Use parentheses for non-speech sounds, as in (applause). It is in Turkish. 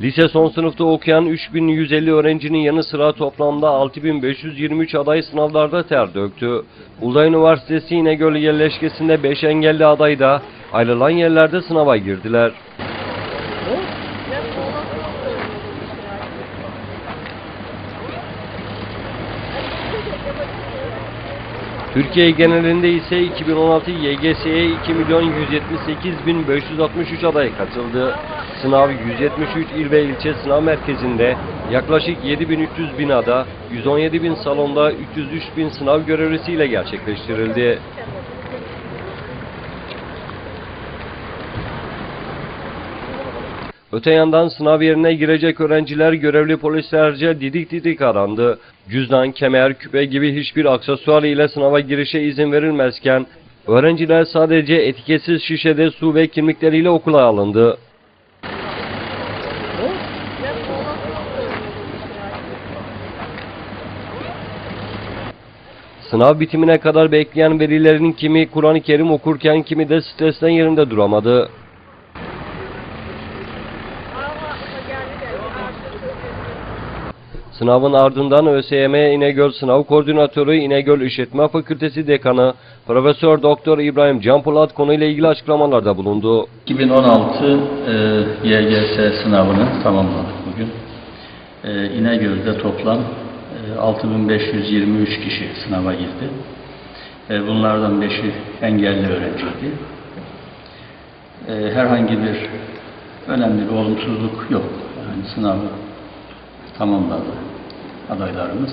Lise son sınıfta okuyan 3150 öğrencinin yanı sıra toplamda 6523 aday sınavlarda ter döktü. Uludağ Üniversitesi İnegöl yerleşkesinde 5 engelli aday da ayrılan yerlerde sınava girdiler. (laughs) Türkiye genelinde ise 2016 YGS'ye 2 milyon 178 bin 563 aday katıldı. Sınav 173 il ve ilçe sınav merkezinde yaklaşık 7300 binada 117 bin salonda 303 bin sınav görevlisiyle gerçekleştirildi. Öte yandan sınav yerine girecek öğrenciler görevli polislerce didik didik arandı. Cüzdan, kemer, küpe gibi hiçbir aksesuar ile sınava girişe izin verilmezken öğrenciler sadece etiketsiz şişede su ve kimlikleriyle okula alındı. Sınav bitimine kadar bekleyen velilerin kimi Kur'an-ı Kerim okurken kimi de stresten yerinde duramadı. Sınavın ardından ÖSYM İnegöl Sınav Koordinatörü İnegöl İşletme Fakültesi Dekanı Profesör Doktor İbrahim Canpolat konuyla ilgili açıklamalarda bulundu. 2016 e, YGS sınavını tamamladık bugün. E, İnegöl'de toplam e, 6523 kişi sınava girdi. E, bunlardan 5'i engelli öğrenciydi. E, herhangi bir önemli bir olumsuzluk yok. Yani sınavı tamamladı adaylarımız.